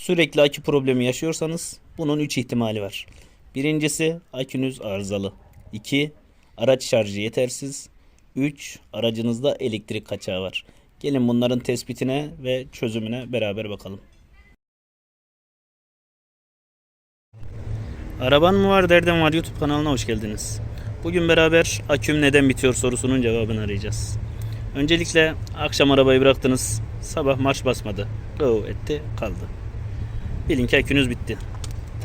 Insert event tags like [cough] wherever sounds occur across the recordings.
Sürekli akü problemi yaşıyorsanız bunun 3 ihtimali var. Birincisi akünüz arızalı. 2. Araç şarjı yetersiz. 3. Aracınızda elektrik kaçağı var. Gelin bunların tespitine ve çözümüne beraber bakalım. Araban mı var derdim var YouTube kanalına hoş geldiniz. Bugün beraber aküm neden bitiyor sorusunun cevabını arayacağız. Öncelikle akşam arabayı bıraktınız. Sabah marş basmadı. Go etti kaldı. Bilin ki akünüz bitti.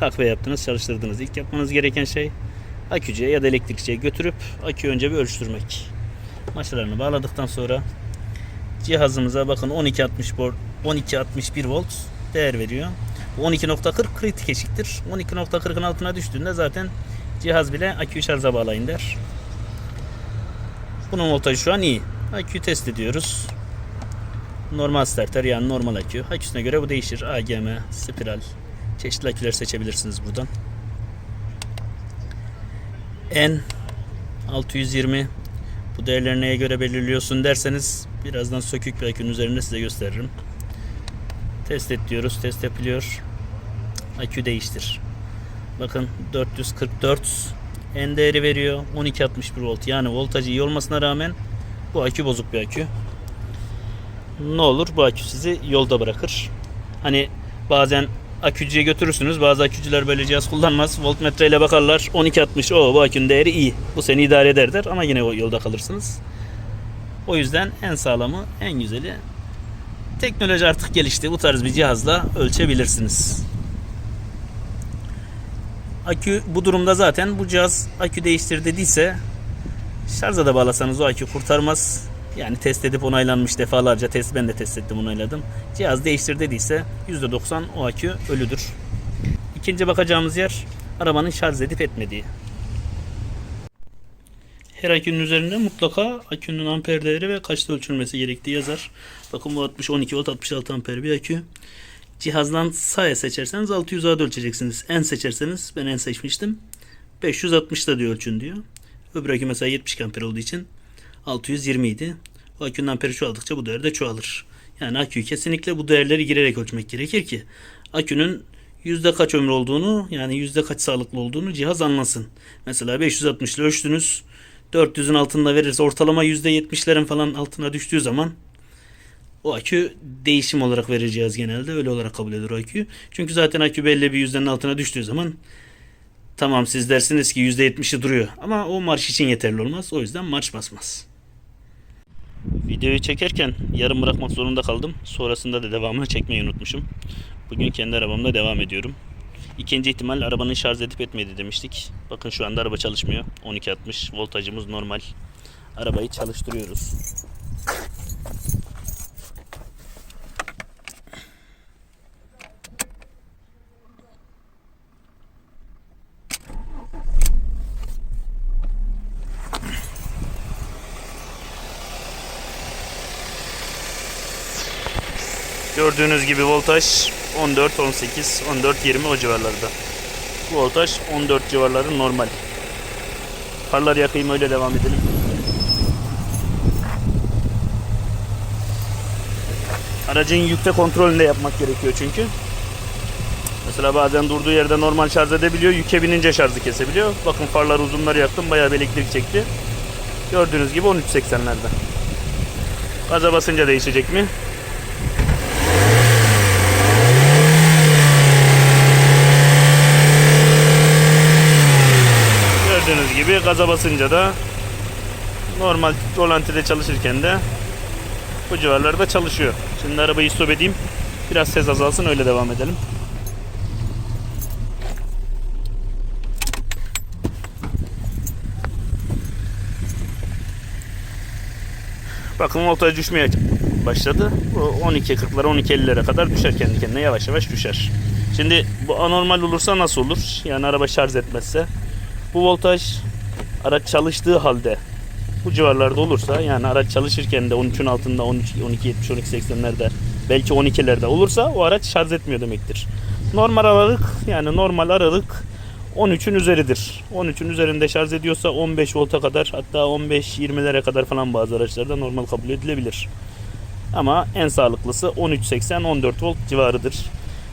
Takviye yaptınız çalıştırdınız. İlk yapmanız gereken şey akücüye ya da elektrikçiye götürüp aküyü önce bir ölçtürmek. Maşalarını bağladıktan sonra cihazımıza bakın 1260 volt 1261 volt değer veriyor. Bu 12.40 kritik eşiktir. 12.40'ın altına düştüğünde zaten cihaz bile aküyü şarja bağlayın der. Bunun voltajı şu an iyi. Aküyü test ediyoruz. Normal starter yani normal akü. Aküsüne göre bu değişir. AGM, spiral. Çeşitli aküler seçebilirsiniz buradan. N 620 bu değerleri neye göre belirliyorsun derseniz birazdan sökük bir akünün üzerinde size gösteririm. Test et diyoruz. Test yapılıyor. Akü değiştir. Bakın 444 N değeri veriyor. 1261 volt. Yani voltajı iyi olmasına rağmen bu akü bozuk bir akü. Ne olur bu akü sizi yolda bırakır. Hani bazen akücüye götürürsünüz. Bazı akücüler böyle cihaz kullanmaz. Voltmetre ile bakarlar. 1260 o bu akünün değeri iyi. Bu seni idare eder der ama yine yolda kalırsınız. O yüzden en sağlamı, en güzeli teknoloji artık gelişti. Bu tarz bir cihazla ölçebilirsiniz. Akü bu durumda zaten bu cihaz akü değiştir dediyse şarja da bağlasanız o akü kurtarmaz. Yani test edip onaylanmış defalarca test ben de test ettim onayladım. Cihaz değiştir dediyse %90 o akü ölüdür. İkinci bakacağımız yer arabanın şarj edip etmediği. Her akünün üzerinde mutlaka akünün amper değeri ve kaçta ölçülmesi gerektiği yazar. Bakın bu 60 12 volt 66 amper bir akü. Cihazdan sağ seçerseniz 600 A'da ölçeceksiniz. En seçerseniz ben en seçmiştim. 560'da diyor ölçün diyor. Öbür akü mesela 70 amper olduğu için 620 idi. O akünün amperi çoğaldıkça bu değer de çoğalır. Yani aküyü kesinlikle bu değerleri girerek ölçmek gerekir ki akünün yüzde kaç ömrü olduğunu yani yüzde kaç sağlıklı olduğunu cihaz anlasın. Mesela 560 ile ölçtünüz. 400'ün altında verirse ortalama %70'lerin falan altına düştüğü zaman o akü değişim olarak verir cihaz genelde. Öyle olarak kabul eder o aküyü. Çünkü zaten akü belli bir yüzdenin altına düştüğü zaman tamam siz dersiniz ki %70'i duruyor. Ama o marş için yeterli olmaz. O yüzden marş basmaz. Videoyu çekerken yarım bırakmak zorunda kaldım. Sonrasında da devamını çekmeyi unutmuşum. Bugün kendi arabamla devam ediyorum. İkinci ihtimal arabanın şarj edip etmedi demiştik. Bakın şu anda araba çalışmıyor. 1260 voltajımız normal. Arabayı çalıştırıyoruz. Gördüğünüz gibi voltaj 14, 18, 14, 20 o civarlarda. Bu voltaj 14 civarları normal. Farları yakayım öyle devam edelim. Aracın yükte kontrolünde yapmak gerekiyor çünkü. Mesela bazen durduğu yerde normal şarj edebiliyor. Yüke binince şarjı kesebiliyor. Bakın farlar uzunları yaktım. Bayağı bir elektrik çekti. Gördüğünüz gibi 13.80'lerde. Gaza basınca değişecek mi? Gördüğünüz gibi gaza basınca da normal rolantide çalışırken de bu civarlarda çalışıyor. Şimdi arabayı stop edeyim. Biraz ses azalsın öyle devam edelim. Bakın voltaj düşmeye başladı. Bu 12.40'lara 12.50'lere kadar düşer kendi kendine yavaş yavaş düşer. Şimdi bu anormal olursa nasıl olur? Yani araba şarj etmezse. Bu voltaj araç çalıştığı halde bu civarlarda olursa yani araç çalışırken de 13'ün altında 13 12 70 12 80'lerde belki 12'lerde olursa o araç şarj etmiyor demektir. Normal aralık yani normal aralık 13'ün üzeridir. 13'ün üzerinde şarj ediyorsa 15 volta kadar hatta 15-20'lere kadar falan bazı araçlarda normal kabul edilebilir. Ama en sağlıklısı 13.80-14 volt civarıdır.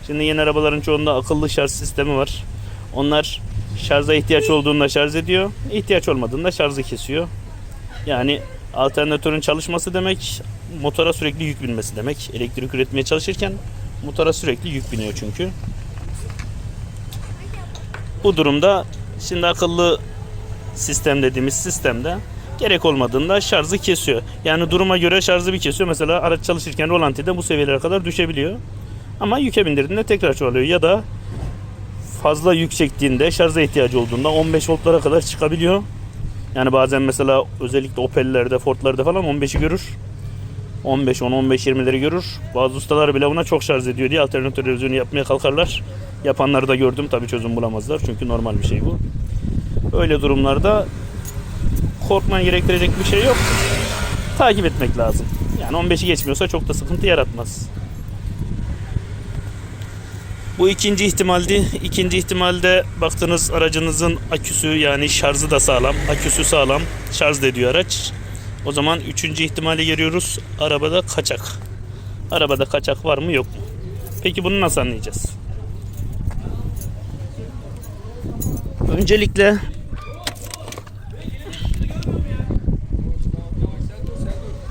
Şimdi yeni arabaların çoğunda akıllı şarj sistemi var. Onlar şarja ihtiyaç olduğunda şarj ediyor. ihtiyaç olmadığında şarjı kesiyor. Yani alternatörün çalışması demek motora sürekli yük binmesi demek. Elektrik üretmeye çalışırken motora sürekli yük biniyor çünkü. Bu durumda şimdi akıllı sistem dediğimiz sistemde gerek olmadığında şarjı kesiyor. Yani duruma göre şarjı bir kesiyor. Mesela araç çalışırken rolantide bu seviyelere kadar düşebiliyor. Ama yüke bindirdiğinde tekrar çoğalıyor. Ya da fazla yük çektiğinde şarja ihtiyacı olduğunda 15 voltlara kadar çıkabiliyor. Yani bazen mesela özellikle Opel'lerde, Ford'larda falan 15'i görür. 15, 10, 15, 20'leri görür. Bazı ustalar bile buna çok şarj ediyor diye alternatör revizyonu yapmaya kalkarlar. Yapanları da gördüm. Tabii çözüm bulamazlar. Çünkü normal bir şey bu. Öyle durumlarda korkman gerektirecek bir şey yok. Takip etmek lazım. Yani 15'i geçmiyorsa çok da sıkıntı yaratmaz. Bu ikinci ihtimaldi. İkinci ihtimalde baktınız aracınızın aküsü yani şarjı da sağlam, aküsü sağlam, şarj da ediyor araç. O zaman üçüncü ihtimali geliyoruz. Arabada kaçak. Arabada kaçak var mı yok mu? Peki bunu nasıl anlayacağız? Öncelikle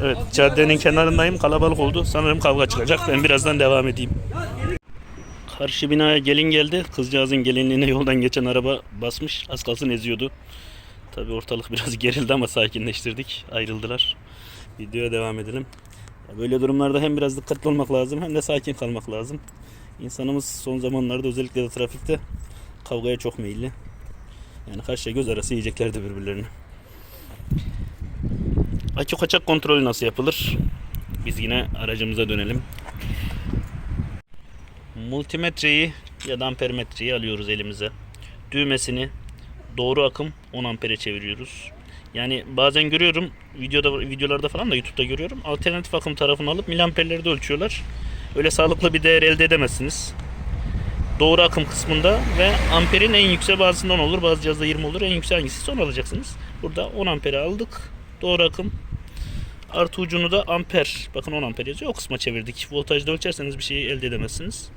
Evet, caddenin kenarındayım. Kalabalık oldu. Sanırım kavga çıkacak. Ben birazdan devam edeyim. Karşı binaya gelin geldi. Kızcağızın gelinliğine yoldan geçen araba basmış. Az kalsın eziyordu. Tabii ortalık [laughs] biraz gerildi ama sakinleştirdik. Ayrıldılar. Videoya devam edelim. Böyle durumlarda hem biraz dikkatli olmak lazım hem de sakin kalmak lazım. İnsanımız son zamanlarda özellikle de trafikte kavgaya çok meyilli. Yani kaşla göz arası yiyeceklerdi birbirlerini. Akü kaçak kontrolü nasıl yapılır? Biz yine aracımıza dönelim. Multimetreyi ya da ampermetreyi alıyoruz elimize. Düğmesini doğru akım 10 ampere çeviriyoruz. Yani bazen görüyorum videoda videolarda falan da YouTube'da görüyorum. Alternatif akım tarafını alıp miliamperleri de ölçüyorlar. Öyle sağlıklı bir değer elde edemezsiniz. Doğru akım kısmında ve amperin en yüksek bazısında 10 olur. Bazı cihazda 20 olur. En yüksek hangisi onu alacaksınız. Burada 10 ampere aldık. Doğru akım. Artı ucunu da amper. Bakın 10 amper yazıyor. O kısma çevirdik. Voltajda ölçerseniz bir şey elde edemezsiniz.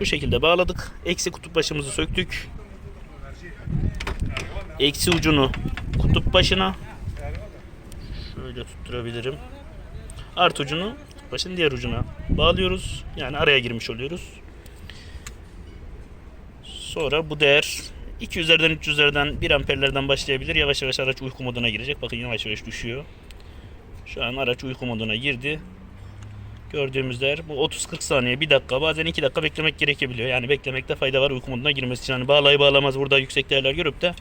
Bu şekilde bağladık. Eksi kutup başımızı söktük. Eksi ucunu kutup başına şöyle tutturabilirim. Artı ucunu kutup başın diğer ucuna bağlıyoruz. Yani araya girmiş oluyoruz. Sonra bu değer 200'lerden 300'lerden 1 amperlerden başlayabilir. Yavaş yavaş araç uyku moduna girecek. Bakın yavaş yavaş düşüyor. Şu an araç uyku moduna girdi. Gördüğümüz değer bu 30-40 saniye, 1 dakika, bazen 2 dakika beklemek gerekebiliyor. Yani beklemekte fayda var uyku moduna girmesi için. Yani bağlayı bağlamaz burada yüksek değerler görüp de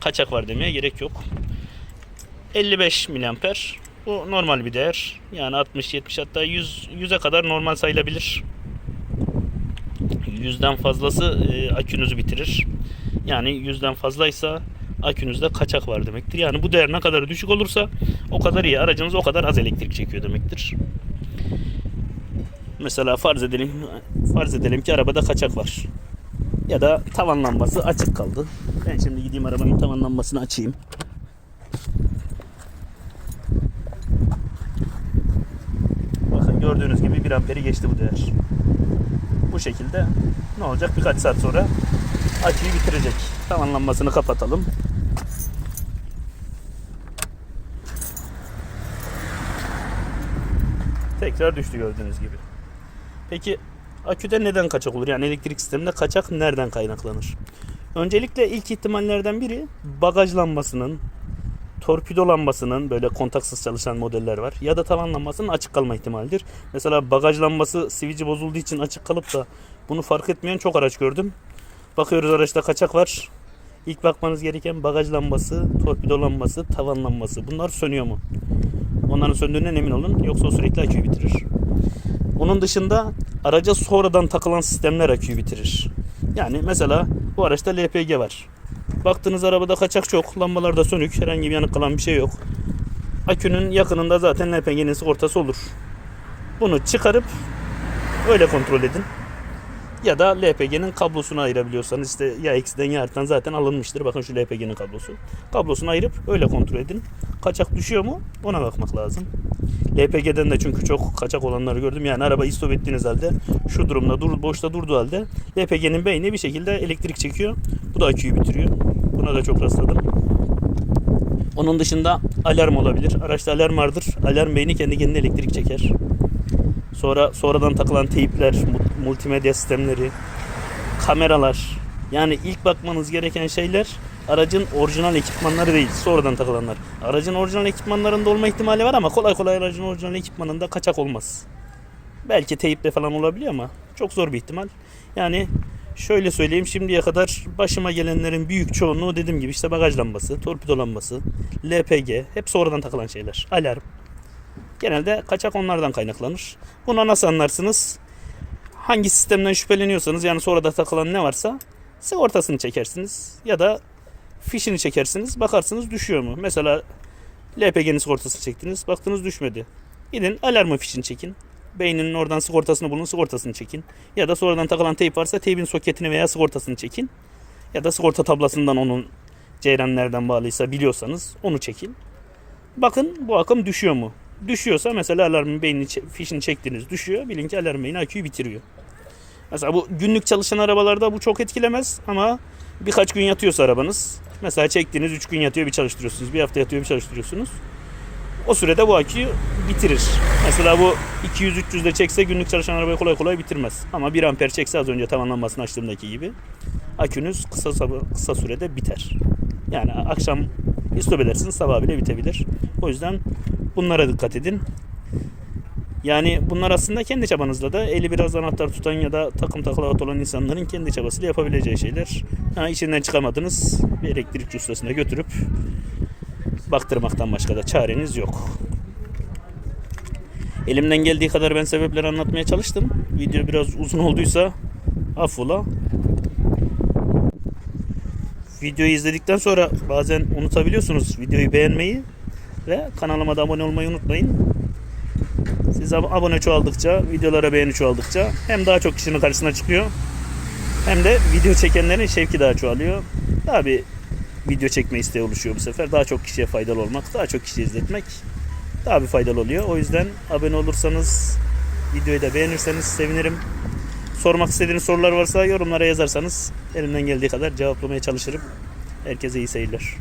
kaçak var demeye gerek yok. 55 miliamper. Bu normal bir değer. Yani 60, 70 hatta 100 100'e kadar normal sayılabilir. 100'den fazlası e, akünüzü bitirir. Yani 100'den fazlaysa akünüzde kaçak var demektir. Yani bu değer ne kadar düşük olursa o kadar iyi. Aracınız o kadar az elektrik çekiyor demektir. Mesela farz edelim farz edelim ki arabada kaçak var. Ya da tavan lambası açık kaldı. Ben şimdi gideyim arabanın tavan lambasını açayım. Bakın gördüğünüz gibi 1 amperi geçti bu değer. Bu şekilde ne olacak? Birkaç saat sonra aküyü bitirecek. Tavan lambasını kapatalım. Tekrar düştü gördüğünüz gibi. Peki aküde neden kaçak olur? Yani elektrik sisteminde kaçak nereden kaynaklanır? Öncelikle ilk ihtimallerden biri bagaj lambasının, torpido lambasının böyle kontaksız çalışan modeller var. Ya da tavan lambasının açık kalma ihtimalidir. Mesela bagaj lambası sivici bozulduğu için açık kalıp da bunu fark etmeyen çok araç gördüm. Bakıyoruz araçta kaçak var. İlk bakmanız gereken bagaj lambası, torpido lambası, tavan lambası. Bunlar sönüyor mu? Onların söndüğünden emin olun. Yoksa o sürekli aküyü bitirir. Onun dışında araca sonradan takılan sistemler aküyü bitirir. Yani mesela bu araçta LPG var. Baktığınız arabada kaçak çok, lambalar da sönük, herhangi bir yanık kalan bir şey yok. Akünün yakınında zaten LPG'nin sigortası olur. Bunu çıkarıp öyle kontrol edin. Ya da LPG'nin kablosunu ayırabiliyorsanız işte ya X'den ya Artı'dan zaten alınmıştır. Bakın şu LPG'nin kablosu. Kablosunu ayırıp öyle kontrol edin. Kaçak düşüyor mu? Ona bakmak lazım. LPG'den de çünkü çok kaçak olanları gördüm. Yani araba istop ettiğiniz halde şu durumda dur, boşta durduğu halde LPG'nin beyni bir şekilde elektrik çekiyor. Bu da aküyü bitiriyor. Buna da çok rastladım. Onun dışında alarm olabilir. Araçta alarm vardır. Alarm beyni kendi kendine elektrik çeker. Sonra sonradan takılan teypler, multimedya sistemleri, kameralar. Yani ilk bakmanız gereken şeyler aracın orijinal ekipmanları değil, sonradan takılanlar. Aracın orijinal ekipmanlarında olma ihtimali var ama kolay kolay aracın orijinal ekipmanında kaçak olmaz. Belki teyple falan olabiliyor ama çok zor bir ihtimal. Yani şöyle söyleyeyim şimdiye kadar başıma gelenlerin büyük çoğunluğu dediğim gibi işte bagaj lambası, torpido lambası, LPG hep sonradan takılan şeyler. Alarm. Genelde kaçak onlardan kaynaklanır. Buna nasıl anlarsınız? Hangi sistemden şüpheleniyorsanız yani sonrada takılan ne varsa sigortasını çekersiniz ya da fişini çekersiniz bakarsınız düşüyor mu? Mesela LPG'nin sigortasını çektiniz baktınız düşmedi. Gidin alarmın fişini çekin. Beyninin oradan sigortasını bulun sigortasını çekin. Ya da sonradan takılan teyp varsa teybin soketini veya sigortasını çekin. Ya da sigorta tablasından onun ceyran nereden bağlıysa biliyorsanız onu çekin. Bakın bu akım düşüyor mu? Düşüyorsa mesela alarmın beynini fişini çektiniz düşüyor. Bilin ki alarm beyni aküyü bitiriyor. Mesela bu günlük çalışan arabalarda bu çok etkilemez ama birkaç gün yatıyorsa arabanız mesela çektiniz 3 gün yatıyor bir çalıştırıyorsunuz. Bir hafta yatıyor bir çalıştırıyorsunuz. O sürede bu aküyü bitirir. Mesela bu 200-300'de çekse günlük çalışan arabayı kolay kolay bitirmez. Ama 1 amper çekse az önce tavan lambasını açtığımdaki gibi akünüz kısa kısa sürede biter. Yani akşam istop edersiniz sabah bile bitebilir. O yüzden bunlara dikkat edin. Yani bunlar aslında kendi çabanızla da eli biraz anahtar tutan ya da takım takılavat olan insanların kendi çabasıyla yapabileceği şeyler. Ha, içinden çıkamadınız bir elektrikçi ustasına götürüp baktırmaktan başka da çareniz yok. Elimden geldiği kadar ben sebepleri anlatmaya çalıştım. Video biraz uzun olduysa affola. Videoyu izledikten sonra bazen unutabiliyorsunuz videoyu beğenmeyi ve kanalıma da abone olmayı unutmayın. Siz ab- abone çoğaldıkça, videolara beğeni çoğaldıkça hem daha çok kişinin karşısına çıkıyor hem de video çekenlerin şevki daha çoğalıyor. Daha bir video çekme isteği oluşuyor bu sefer. Daha çok kişiye faydalı olmak, daha çok kişi izletmek daha bir faydalı oluyor. O yüzden abone olursanız, videoyu da beğenirseniz sevinirim. Sormak istediğiniz sorular varsa yorumlara yazarsanız elimden geldiği kadar cevaplamaya çalışırım. Herkese iyi seyirler.